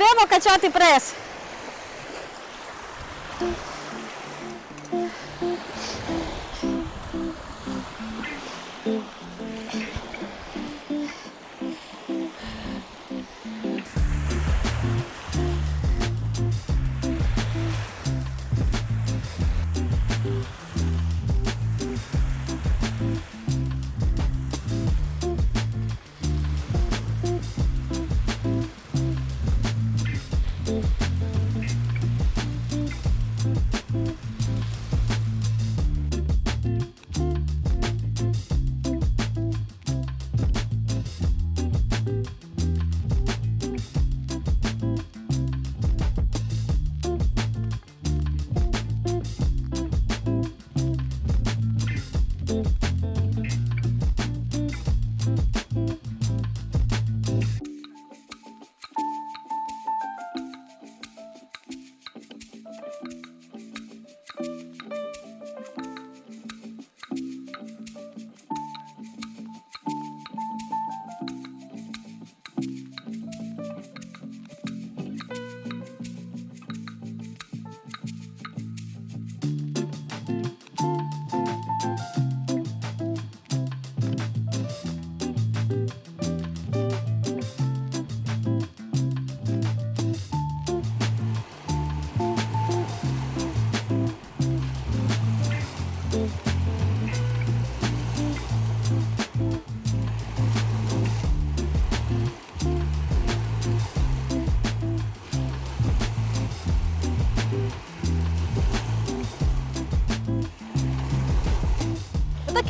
Йдемо качати прес.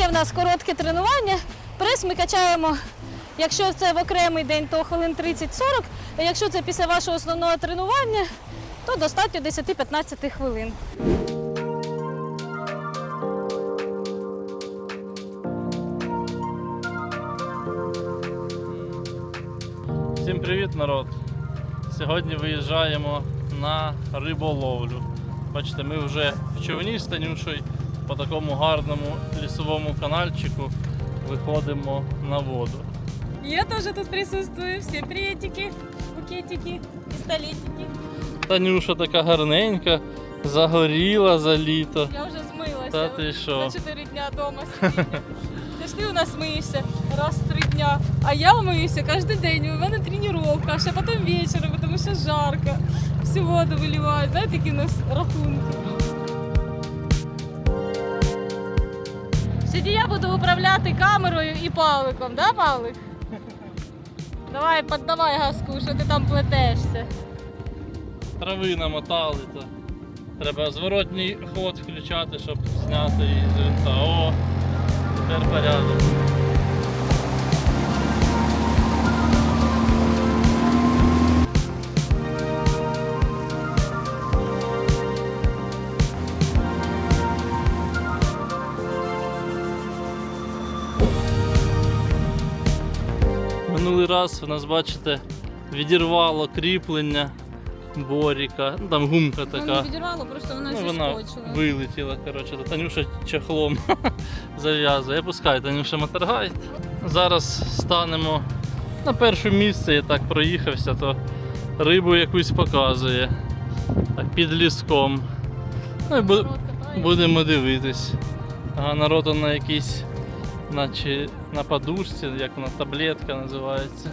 Таке в нас коротке тренування. Прес ми качаємо, якщо це в окремий день, то хвилин 30-40. А якщо це після вашого основного тренування, то достатньо 10-15 хвилин. Всім привіт, народ! Сьогодні виїжджаємо на риболовлю. Бачите, ми вже в човні з Танюшею по такому гарному лісовому канальчику виходимо на воду. Я тоже тут присутствую. Всем приветики, букетики, пистолетики. Танюша така гарненька, загоріла за літо. Я вже змилася. Та ти що? За 4 дня вдома. Ти ж ти у нас миєшся раз в 3 дня, а я миюся кожен день. У мене тренування, ще потім вечором, тому що жарко. Всю воду виливають. Знаєте, які у нас рахунки. Сьогодні я буду управляти камерою і Павликом, да, Павлик? Давай, піддавай газку, що ти там плетешся. Трави намотали, то треба зворотній ход включати, щоб зняти її з винта. О, тепер порядок. Раз у нас, бачите, відірвало кріплення боріка. Ну, там гумка Ну, не відірвало, просто вона Ну, вона зіскочила. вилетіла, коротше, Танюша чехлом зав'язує. Пускай Танюша мотаргай. Зараз станемо на перше місце, я так проїхався, то рибу якусь показує. Так, під ліском. Ну і бу- будемо дивитись. Ага, народ на якійсь, наче на подушці, як вона таблетка називається.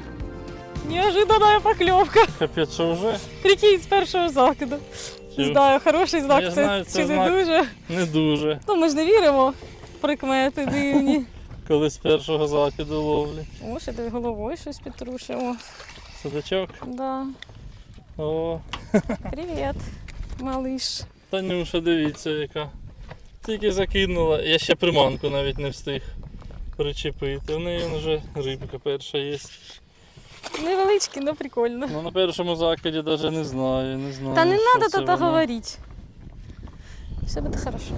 Неожиданная поклевка. Капець, що вже? Прикинь, з першого закиду. Чи- Не знаю, хороший знак Я це, знаю, це чи не дуже. Не дуже. Ну ми ж не віримо в прикмети дивні. Коли з першого закиду ловлять. О, ще ти головою щось підтрушимо. Судачок. Да. О, Привіт, малиш. Танюша, дивіться яка. Тільки закинула. Я ще приманку навіть не встиг причепити. У неї вже рибка перша є. Невеличкий, але прикольно. Ну на першому закиді навіть не знаю, не знаю. Та не треба тут говорити. Все буде хорошо.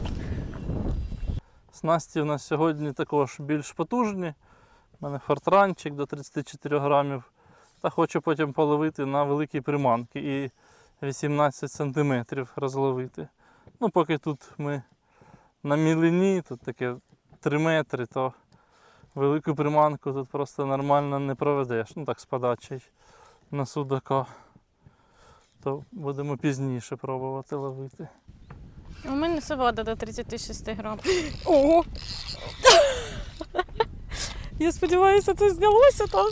Снасті у нас сьогодні також більш потужні. У мене фортранчик до 34 грамів. Та хочу потім половити на великі приманки і 18 сантиметрів розловити. Ну, поки тут ми на мілині, тут таке 3 метри, то велику приманку тут просто нормально не проведеш. Ну так з подачею на судака. то будемо пізніше пробувати ловити. У мене савада до 36 грам. Ого! Я сподіваюся, це знялося там.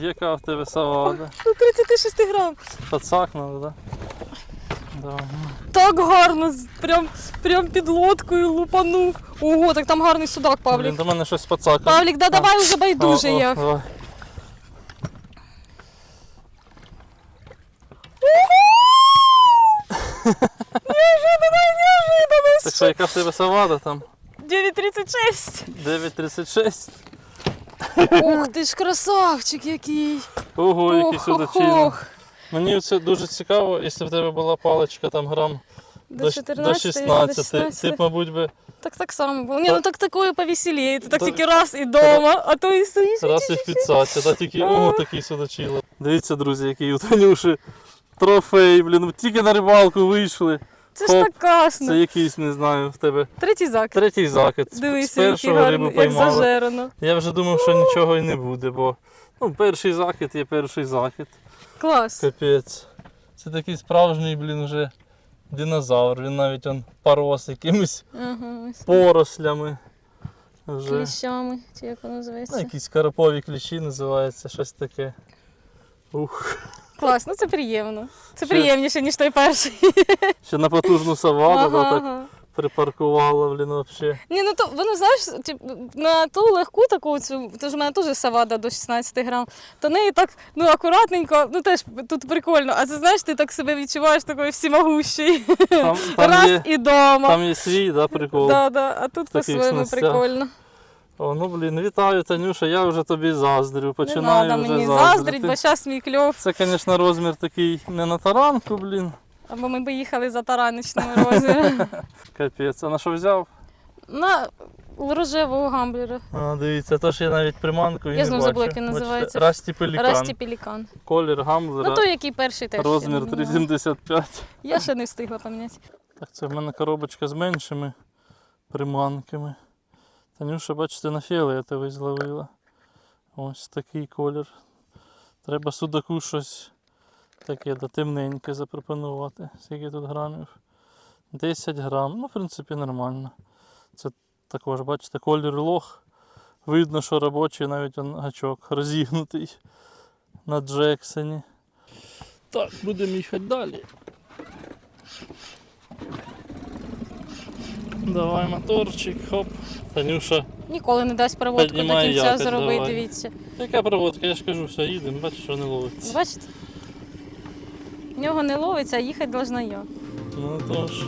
Яка в тебе савада? До 36 грам. Подсакнули, так? Да? Так гарно, з- прям, прям під лодкою лупанув. Ого, так там гарний судак, Блін, Павлік. до мене щось подсакало. Павлік, да давай уже байдуже О, о, як. давай. Так що, яка в тебе савада там? 9.36. 9.36? Ух ти ж красавчик який. Ого, який Ох, судачина. ох, ох. Мені це дуже цікаво, якщо б в тебе була паличка там грам До до, 14, до 16, до 16. ти б, мабуть, би Так так само було. Ні, ну так такое повеселіє. Ти так Да. тільки раз і дома, а то і стоїш. раз і в підсаці, та тільки ого, такий судачило. Дивіться, друзі, який у Танюші трофей, блін, тільки на рибалку вийшли. Це ж Хоп, так класно. Це якийсь, не знаю, в тебе Третій закид. третій закид. З- З Дивися, який першого рибу гарний, як поймали. зажерено. Я вже думав, що нічого і не буде, бо ну, перший закид є перший закид. Клас. Капець. Це такий справжній, блін, вже динозавр. Він навіть он порос якимись Ага, ось. порослями. Вже. Кліщами, чи як воно Ну, називається. якісь карпові кліщі називається, щось таке. Ух. Клас, ну це приємно. Це Ще- приємніше, ніж той перший. Ще на потужну саваду Ага, так ага. Припаркувала, блін, взагалі. Ні, ну то воно знаєш, тип, на ту легку таку цю, то ж у мене теж савада до 16 грам, то неї так ну акуратненько, ну теж тут прикольно. А це знаєш, ти так себе відчуваєш такою всімогущою. Там, там, Раз є, і дома. там є свій, да, прикол. Да, да, а тут по-своєму прикольно. О, ну блін, вітаю, Танюша, я вже тобі заздрю. Не Починаю треба мені заздрити. бо зараз мій кльов. Це, звісно, розмір такий не на таранку, блін. Або ми б їхали за тараничними розмірами. Капець. А на що взяв? На рожевого гамблера. А, дивіться, то ж я навіть приманку і Я не знову забула, як він називається. Расті пелікан. Расті Пелікан. Колір гамблера. Ну той, який перший теж. розмір я не знаю. 3,75. Я ще не встигла поміняти. Так, це в мене коробочка з меншими приманками. Танюша, бачите, на фіолетовий зловила. Ось такий колір. Треба судаку щось таке да, темненьке запропонувати. Скільки тут грамів? 10 грам. Ну, в принципі, нормально. Це також, бачите, колір лох. Видно, що робочий навіть он гачок розігнутий на Джексоні. Так, будемо їхати далі. Давай моторчик, хоп. Танюша. Ніколи не дасть проводку до Піднімай кінця якось, зробити, давай. дивіться. Яка проводка? Я ж кажу, все, їдемо, бачиш, що не ловиться. Бачите? В нього не ловиться, а їхати должна я. Ну тож.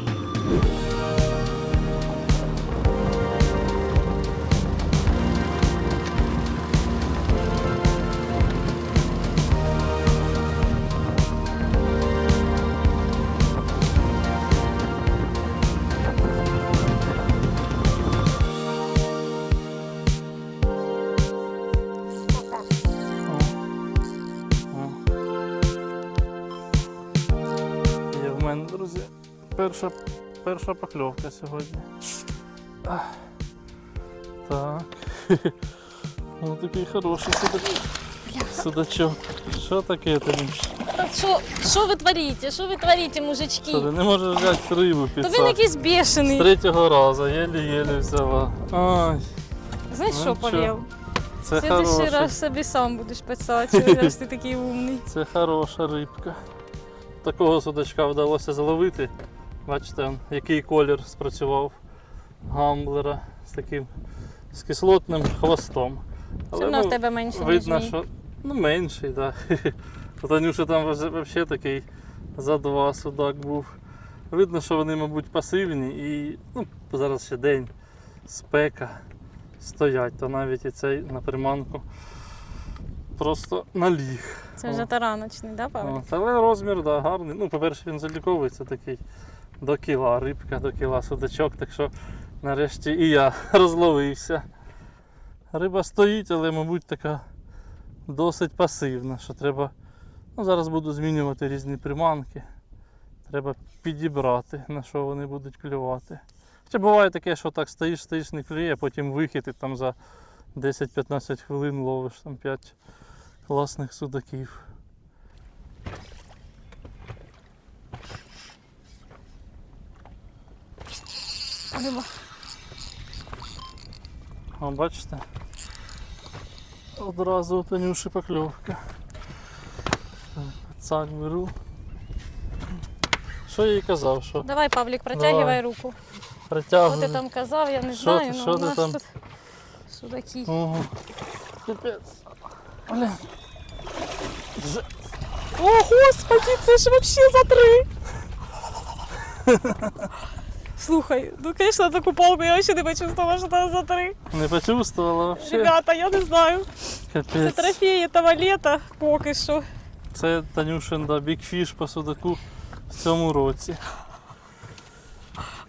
Є друзі, перша, перша покльовка сьогодні. Так. Ну такий хороший судачок. Судачок. Що таке тобі? Що, що ви творите? Що ви творите, мужички? Що ти не можеш взяти рибу під То він якийсь З третього разу, єлі-єлі взяла. Ай, Знаєш Ну, що. Павел? це В следующий хороший. раз собі сам будеш писати, раз ти такий умний. Це хороша рибка. Такого судачка вдалося зловити. Бачите, який колір спрацював гамблера з таким з кислотним хвостом. Одно ну, в тебе менше, видно, ніж мій. що ну, менший, так. Да. Танюша там взагалі такий за два судак був. Видно, що вони, мабуть, пасивні і ну, зараз ще день, спека стоять, то навіть і цей на приманку просто наліг. Це вже тараночний, да, Павел? От, але розмір да, гарний. Ну, по-перше, він заліковується такий до кіла, рибка до кіла судачок, так що нарешті і я розловився. Риба стоїть, але, мабуть, така досить пасивна, що треба. Ну, зараз буду змінювати різні приманки. Треба підібрати, на що вони будуть клювати. Хоча буває таке, що так стоїш, стоїш, не клює, а потім вихід і там за 10-15 хвилин ловиш там 5 власних судаків. О, бачите? Одразу Танюші покльовка. Цак беру. Що я їй казав? Що? Давай, Павлік, протягивай Давай. руку. Протягую. Що ти там казав, я не що знаю, ти, що але у ти нас там? тут судаки. Ого. Капець. Блін. Же- О, господи, це ж вообще за три. Слухай, ну звісно, таку палку я ще не почувствувала, що це за три. Не почувствувала вообще. Ребята, я не знаю. Це Капець. трофеї того літа поки що. Це Танюшин да, бікфіш по судаку в цьому році.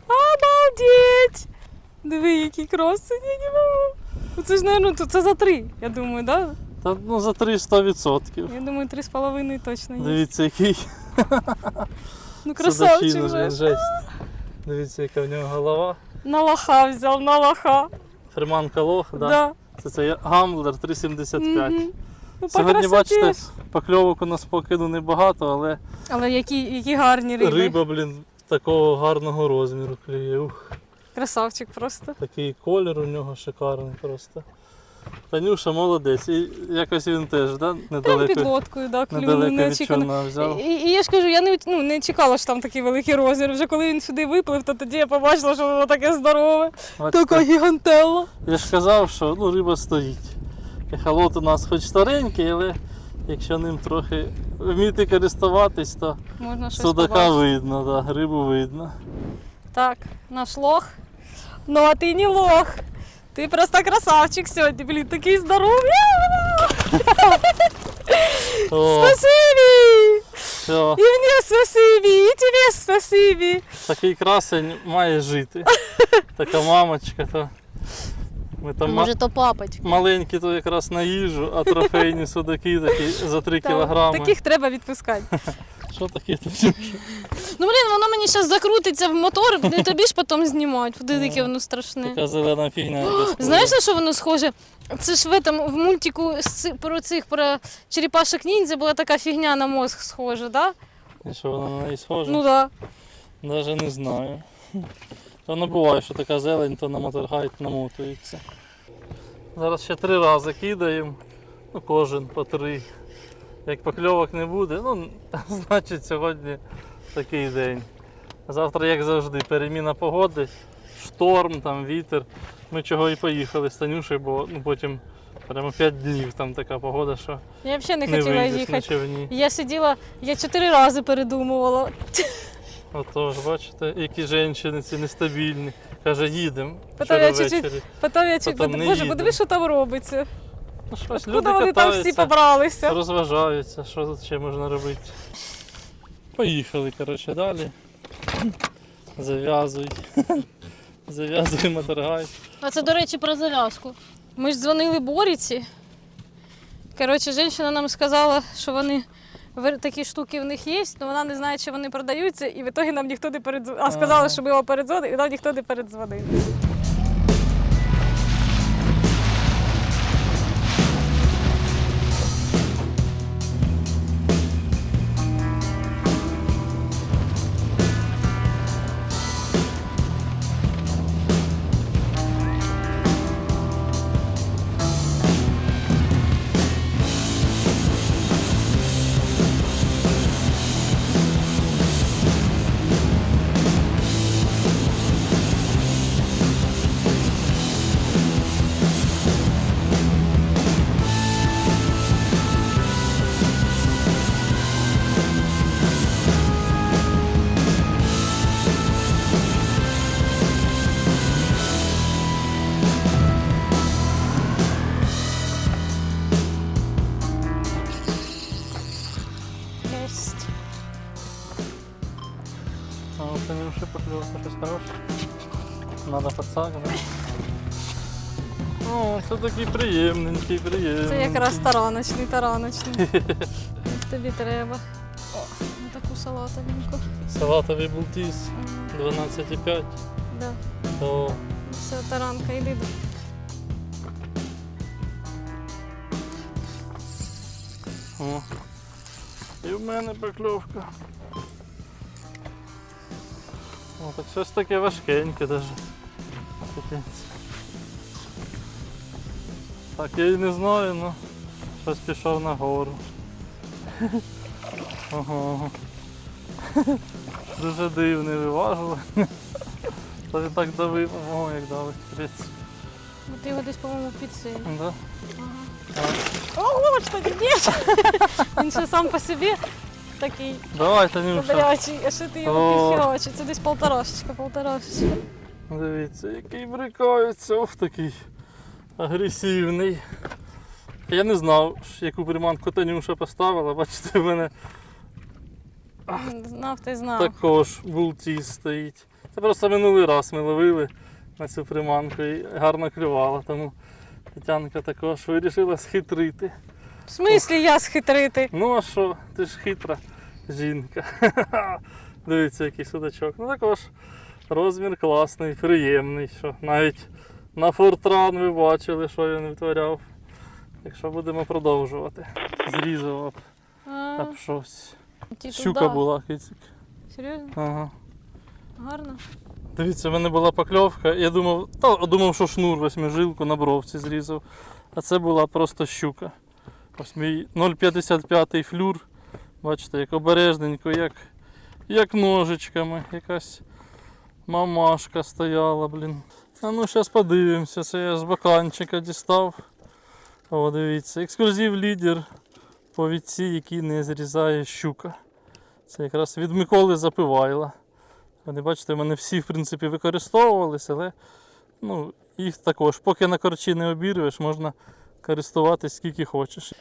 Обалдеть! Диви, який красень, я не можу. Ну, Це ж, мабуть, це за три, я думаю, да? Та ну за 300%. Я думаю, три з половиною точно є. Дивіться, який Ну красавчик судачина, же. блін, жесть. Дивіться, яка в нього голова. На лоха взяв, на лоха. Ферманка лох, да. Да. Це, це гамблер 3,75. Мгм. Ну, Сьогодні, бачите, ж. покльовок у нас покиду небагато, але Але які, які гарні риби. риба, блін, такого гарного розміру клює. Ух, Красавчик просто. такий колір у нього шикарний просто. Танюша молодець. І якось він теж, да? Прям Недалеко, під лодкою, да, клюнув недалеко від неочікувано. човна взяв. І, і я ж кажу, я не, ну, не чекала, що там такий великий розмір. Вже коли він сюди виплив, то тоді я побачила, що воно таке здорове. Бачите, Така гігантелла. Я ж казав, що ну, риба стоїть. Ехолот у нас хоч старенький, але якщо ним трохи вміти користуватись, то Можна щось судака побачити. видно, да, рибу видно. Так, наш лох. Ну, а ти не лох. Ти просто красавчик сьогодні, блін, такий здоровий. Спасибі! все, І мені спасибі, і тобі спасибі. такий красень має жити. Така мамочка, то ми там ма- то папочка. маленькі, то якраз на їжу, а трофейні судаки такі за 3 кілограми. Таких треба відпускати. Що таке? Ну блін, воно мені зараз закрутиться в мотор, не тобі ж потім знімати. Куди таке воно страшне. Така зелена фігня. Знаєш, на що воно схоже? Це ж в, этом, в мультику про цих про черепашок ніндзя була така фігня на мозг схожа, да? І що вона на неї схожа? Ну да. Даже не знаю. То не буває, що така зелень, то на моторгайд намотується. Зараз ще три рази кидаємо, ну кожен по три. Як покльовок не буде, ну значить сьогодні такий день. Завтра, як завжди, переміна погоди, шторм, там, вітер. Ми чого і поїхали з Танюшею, бо ну, потім прямо 5 днів там така погода, що Я взагалі не, не хотіла їхати. Я сиділа, я чотири рази передумувала. Отож, бачите, які жінки ці нестабільні. Каже, їдемо. Потім я чуть-чуть-. Потім я чуть, Потім не боже, їду. подиви, що там робиться. Ну, щось Куди люди вони там всі катаються, побралися? розважаються, що тут ще можна робити. Поїхали, коротше, далі. Зав'язуй. Зав'язуй моторгайд. А це, до речі, про зав'язку. Ми ж дзвонили Боріці. Коротше, жінка нам сказала, що вони такі штуки в них є, але вона не знає, чи вони продаються, і в ітогі нам ніхто не передзвонив. А сказали, що ми його передзвонили, і нам ніхто не передзвонив. О, це такий приємненький, приємний. Це якраз тараночний, тараночний. Як тобі треба. О, таку салатовеньку. Салатовий бултіс М, 12,5. Да. То Все, таранка, йди. О. І в мене покльовка. О, так щось таке важкеньке. Капець. Так, я і не знаю, ну щось пішов нагору. Ого. Дуже дивний виважував. Та він так давив, ого, як давить, капець. Ну, Ти його десь, по-моєму, підсилив. Да? Ого, що ти робиш? Він ще сам по собі такий Давай, Танюша. добрячий, а що ти його О. Це десь полторашечка, полторашечка. Дивіться, який брикається, ух такий агресивний. Я не знав, яку приманку Танюша поставила, бачите, в мене Знав, ти знав. також бултіс стоїть. Це просто минулий раз ми ловили на цю приманку і гарно клювала, тому Тетянка також вирішила схитрити. В смислі я схитрити? Ну а що, ти ж хитра жінка. Дивіться, який судачок. Ну також розмір класний, приємний. Що навіть на фортран ви бачили, що він витворяв. Якщо будемо продовжувати. Зрізав А, об щось. ті Щука туди. була кицик. Серйозно? Ага. Гарно. Дивіться, в мене була покльовка. Я думав, та, думав, що шнур восьмижилку на бровці зрізав. А це була просто щука. Ось мій 0,55 флюр. Бачите, як обережненько, як, як ножичками. Якась мамашка стояла, блін. А ну зараз подивимося, це я з баканчика дістав. О, дивіться, ексклюзив лідер по віці, який не зрізає щука. Це якраз від Миколи Запивайла. Вони, бачите, мене всі в принципі використовувалися, але ну, їх також, поки на корчі не обірвеш, можна користуватись скільки хочеш.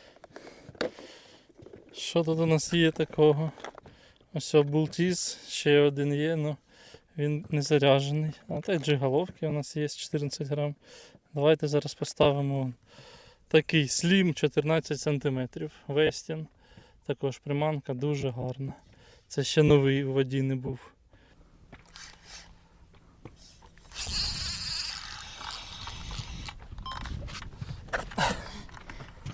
Що тут у нас є такого? Ось бултіз, ще один є, але він не заряджений. А та й джиголовки у нас є 14 грам. Давайте зараз поставимо такий слім 14 см. Вестін. Також приманка дуже гарна. Це ще новий у воді не був.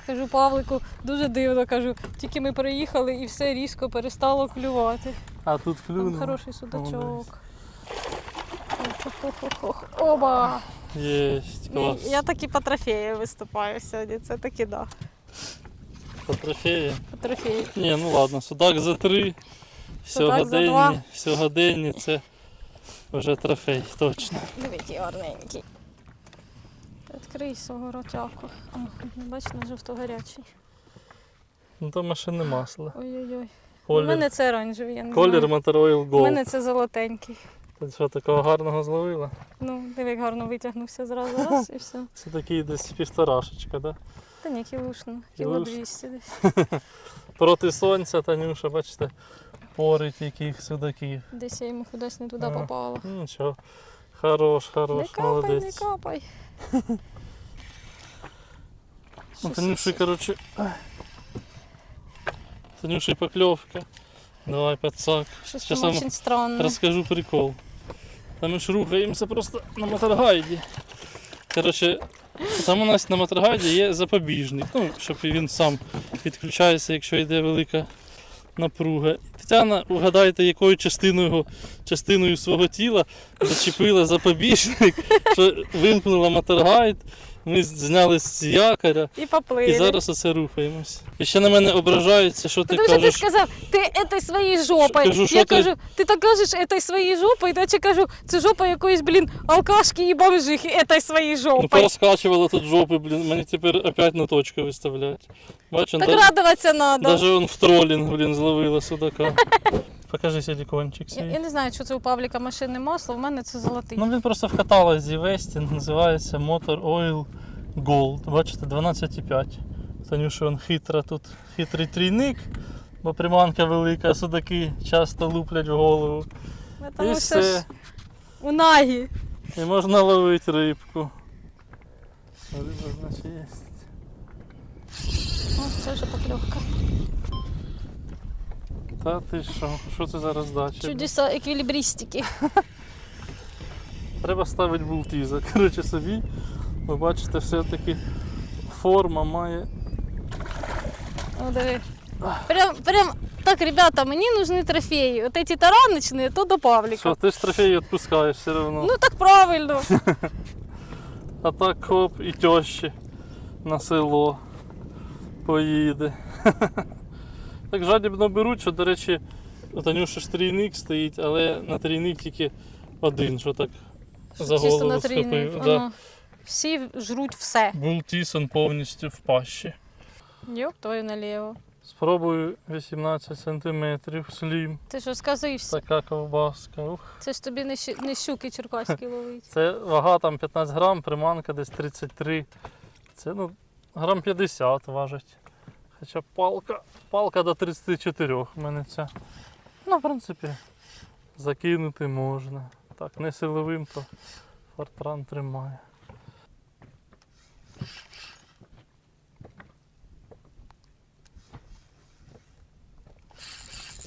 Кажу Павлику, дуже дивно, кажу, тільки ми приїхали і все різко перестало клювати. А тут Там хороший Молодець. судачок. Оба! Єсть, клас. Я таки по трофею виступаю сьогодні, це таки да. По трофеї. По трофею. Ні, ну ладно, судак за три. Сьогоденні, сьогоденні це вже трофей, точно. Дивіться, гарненький. Відкрий свого ротяку. На жовто гарячий. Ну там машини масла. Ой-ой-ой. У мене це оранжевий, я не колір знаю. Motor Oil У мене це золотенький. Ти що, такого гарного зловила? Ну, диви, як гарно витягнувся зразу раз і все. Це такий десь півторашечка, да? Та ні, кілушно, кіло Кілуш. 200 десь. Проти сонця, Танюша, бачите, порить яких судаків. Десь я йому кудись не туди Ага. попала. Ну нічого. Хорош, Не хорош, капай, не капай. Ну, Танюші, коротше. Танюші покльовка. Давай, пацак. Там вам дуже странне. Розкажу прикол. Там ми ж рухаємося просто на моторгайді. Коротше, там у нас на моторгайді є запобіжник, ну, щоб він сам підключається, якщо йде велика напруга. Тетяна, угадайте, якою частиною, частиною свого тіла зачепила запобіжник, що вимкнула моторгайд, ми зняли з якоря І поплили. і зараз оце рухаємось. І ще на мене ображаються, що ти Тому що ти кажеш. сказав, ти этой своєю жопою. Кажу, що я ти- кажу, ти так кажеш этой своєю жопою, то я кажу, це жопа якоїсь, блін, алкашки і бомжихи, этой своєю Ну, жопою. порозкачувала тут жопи, блін, мені тепер опять на точку виставляють. Бачу, Так да- радуватися треба. даже он в тролінг, блін, зловила судака. Покажи силікончик Я, я не знаю, що це у Павліка машинне масло, в мене це золотий. Ну він просто в каталозі Вестін, називається Motor Oil Gold. Бачите, 12,5. Танюша він хитра тут, хитрий трійник, бо приманка велика, судаки часто луплять в голову. Ми І все. ж у нагі. І можна ловити рибку. Риба, значить, є. О, це вже покльовка. Та ти що? Що це за роздача? Чудеса еквілібристики. Треба ставити бултіза. Коротше собі, ви бачите, все-таки форма має. О, диви. Прям, прям Так, ребята, мені нужны трофеї. От эти тараночні, то до Павліка. Що, ти ж трофеї відпускаєш все одно. Ну так правильно. А так хоп і тьощі на село поїде. так жадібно беруть, що, до речі, у Танюші ж трійник стоїть, але на трійник тільки один, що так за Чисто голову на трійник. схопив. Да. Ага. Всі жруть все. Був тісон повністю в пащі. Йоп, твою наліво. Спробую 18 см слім. Ти що сказився? Така ковбаска. Ух. Це ж тобі не, щу- не щуки черкаські ловить. Це вага там 15 грам, приманка десь 33. Це ну, грам 50 важить. Хоча палка, палка до 34 в мене ця. Ну, в принципі, закинути можна. Так, не силовим, то фортран тримає.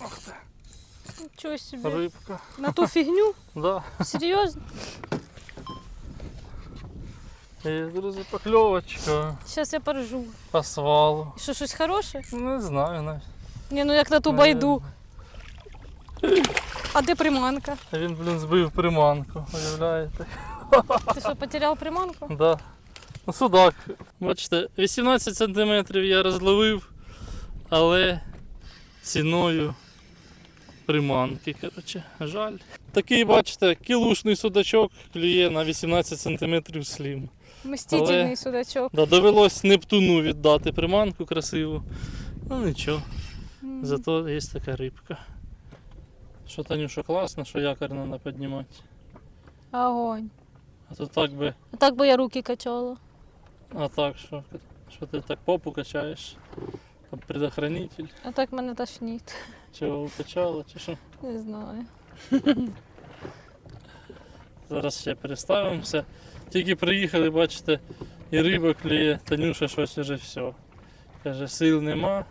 Ох ти, Нічого собі. рибка. На ту фігню? Да. Серйозно? І, друзі, покльовочка Зараз я поржу. по свалу. Що, щось хороше? Не знаю навіть. Ні, ну як на ту байду. А де приманка? А Він, блін, збив приманку, уявляєте? Ти що, потеряв приманку? Да. Ну, судак. Бачите, 18 см я розловив, але ціною приманки. Коротше, жаль. Такий, бачите, кілушний судачок клює на 18 см слім. Мстительний Але- судачок. Да, довелось Нептуну віддати приманку красиву. Ну нічого, зато є така рибка. Що Танюша класно, що якорь треба піднімати. Огонь. А то так би А так би я руки качала. А так що? Що ти так попу качаєш? Там предохранитель? А так мене тошнить. Чого укачало, чи що? Не знаю. Зараз ще переставимося. Тільки приїхали, бачите, і риба клює, Танюша щось уже все. Каже, сил нема.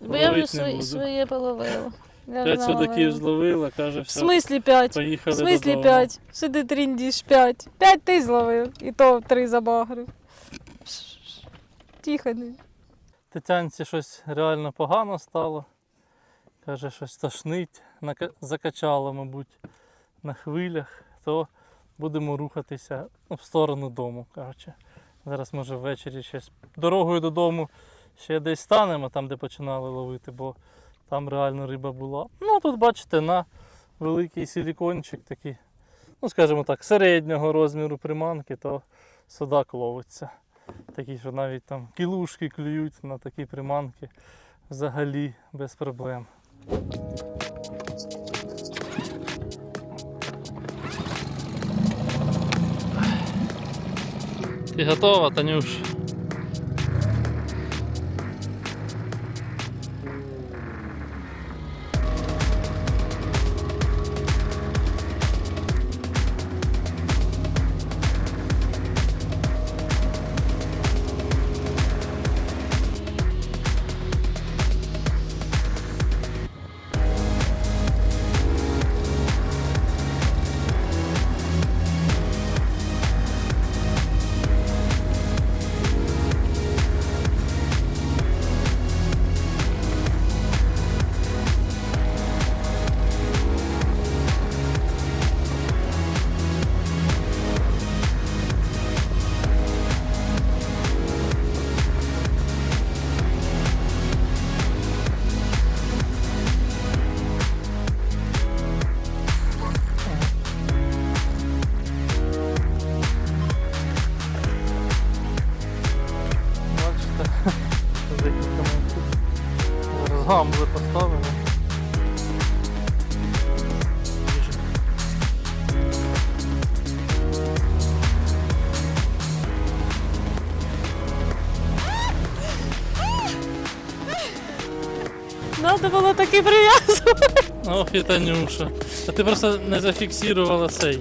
Бо я вже свої, своє половила. Я П'ять судаків зловила, каже, В все. смислі п'ять? В Поїхали смислі додому. п'ять? Сиди тріндіш п'ять. П'ять ти зловив. І то три забагрив. Тихо не. Тетянці щось реально погано стало. Каже, щось тошнить, нака- закачало, мабуть, на хвилях, то будемо рухатися ну, в сторону дому. Коротше. Зараз може ввечері ще дорогою додому ще десь станемо, там де починали ловити, бо там реально риба була. Ну тут бачите, на великий силікончик такий, ну скажімо так, середнього розміру приманки, то судак ловиться. Такі, що навіть там кілушки клюють на такі приманки взагалі без проблем. Ти готова, Танюш? Було таки прив'язувати. Ох і Танюша. А ти просто не зафіксувала цей.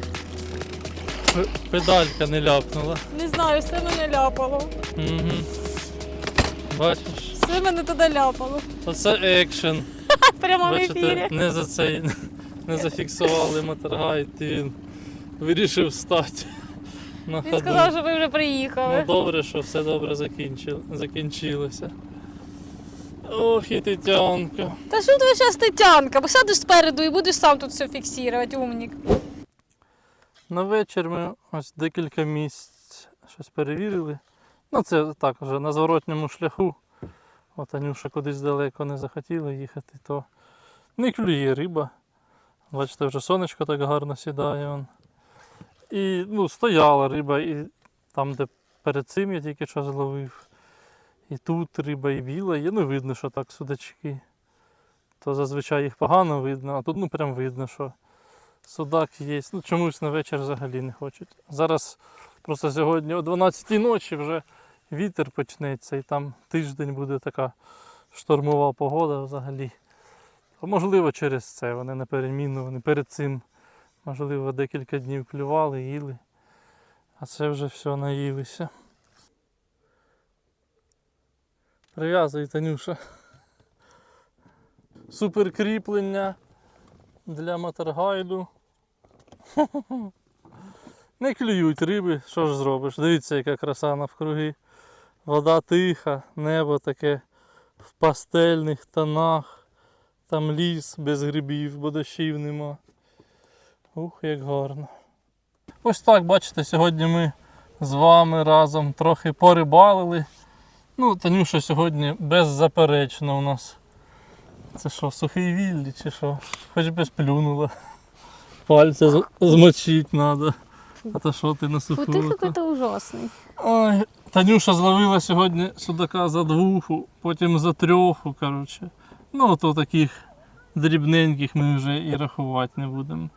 П- Педалька не ляпнула. Не знаю, все мене ляпало. Угу. Бачиш? Все мене туди ляпало. Оце екшен. Прямо в ефірі. Бачите, не за цей не зафіксували моторгайд, і він вирішив встати на Він ходу. сказав, що ви вже приїхали. Ну добре, що все добре закінчил- закінчилося. Ох і Тетянка. Та що твоя зараз Тетянка? Посадиш спереду і будеш сам тут все фіксувати, умник. На вечір ми ось декілька місць щось перевірили. Ну, це так вже на зворотньому шляху. От Анюша кудись далеко не захотіла їхати, то не клює риба. Бачите, вже сонечко так гарно сідає. Он. І ну, стояла риба, і там, де перед цим я тільки що зловив. І тут риба і біла, є, ну видно, що так судачки. То зазвичай їх погано видно, а тут ну прям видно, що судак є. Ну чомусь на вечір взагалі не хочуть. Зараз просто сьогодні о 12 ночі вже вітер почнеться і там тиждень буде така штормова погода взагалі. А можливо через це вони на переміну, вони перед цим, можливо, декілька днів клювали, їли. А це вже все наїлися. Прив'язуй, Танюша. Супер кріплення для моторгайду. Не клюють риби, що ж зробиш? Дивіться, яка краса навкруги. Вода тиха, небо таке в пастельних тонах. Там ліс без грибів, бо дощів нема. Ух, як гарно. Ось так, бачите, сьогодні ми з вами разом трохи порибалили. Ну, Танюша сьогодні беззаперечно у нас. Це що, сухий віллі чи що? Хоч би сплюнула. Пальця з- змочить треба. А то що ти на Фу, суху? ти руку? какой-то ужасний. Ой, Танюша зловила сьогодні судака за двуху, потім за трьоху, коротше. Ну, то таких дрібненьких ми вже і рахувати не будемо.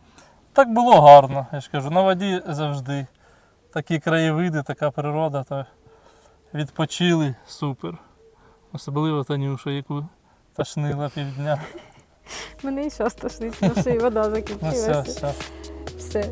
Так було гарно, я ж кажу, на воді завжди. Такі краєвиди, така природа, то відпочили супер. Особливо Танюша, яку тошнила півдня. Мене і що стошнить, тому що і вода Ну все, закінчилася. все. Все.